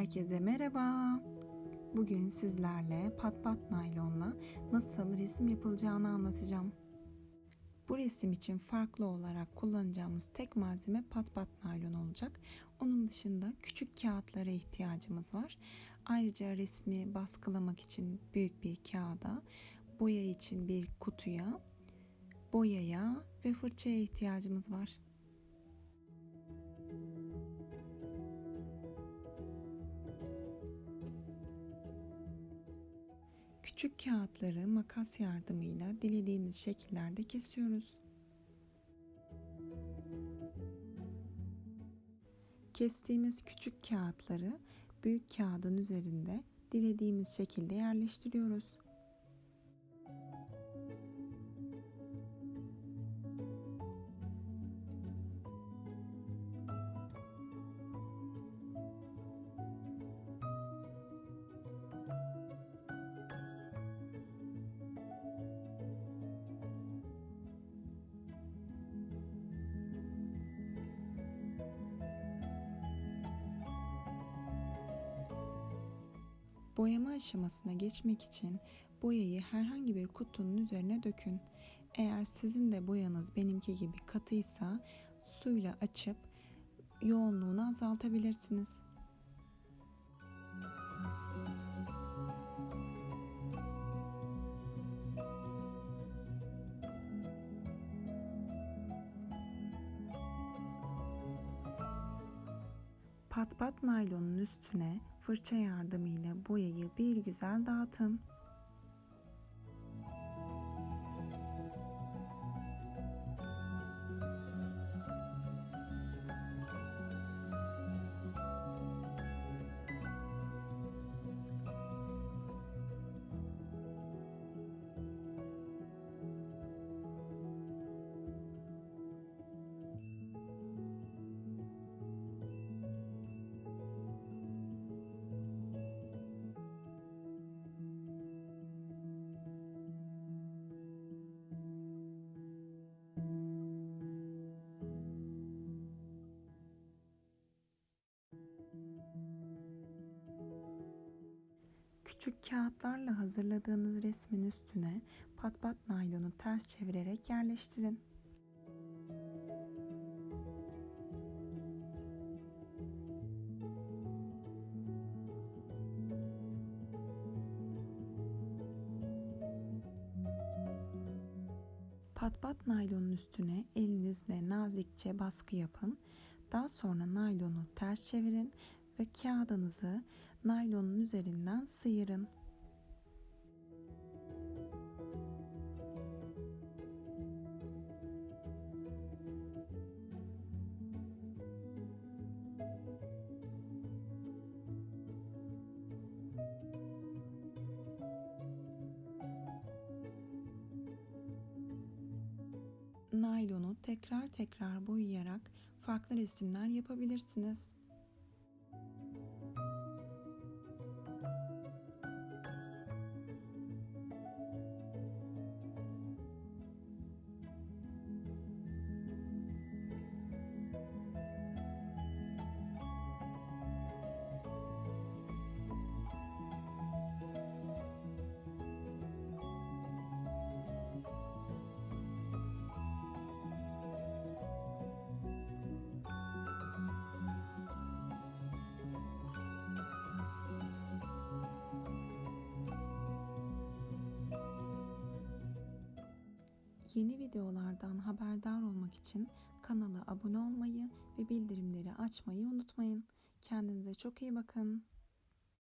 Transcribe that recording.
Herkese merhaba. Bugün sizlerle pat pat naylonla nasıl resim yapılacağını anlatacağım. Bu resim için farklı olarak kullanacağımız tek malzeme pat pat naylon olacak. Onun dışında küçük kağıtlara ihtiyacımız var. Ayrıca resmi baskılamak için büyük bir kağıda, boya için bir kutuya, boyaya ve fırçaya ihtiyacımız var. Küçük kağıtları makas yardımıyla dilediğimiz şekillerde kesiyoruz. Kestiğimiz küçük kağıtları büyük kağıdın üzerinde dilediğimiz şekilde yerleştiriyoruz. Boyama aşamasına geçmek için boyayı herhangi bir kutunun üzerine dökün. Eğer sizin de boyanız benimki gibi katıysa suyla açıp yoğunluğunu azaltabilirsiniz. Pat pat naylonun üstüne fırça yardımıyla boyayı bir güzel dağıtın. Küçük kağıtlarla hazırladığınız resmin üstüne pat pat naylonu ters çevirerek yerleştirin. Pat pat naylonun üstüne elinizle nazikçe baskı yapın. Daha sonra naylonu ters çevirin ve kağıdınızı naylonun üzerinden sıyırın. Naylonu tekrar tekrar boyayarak farklı resimler yapabilirsiniz. Yeni videolardan haberdar olmak için kanala abone olmayı ve bildirimleri açmayı unutmayın. Kendinize çok iyi bakın.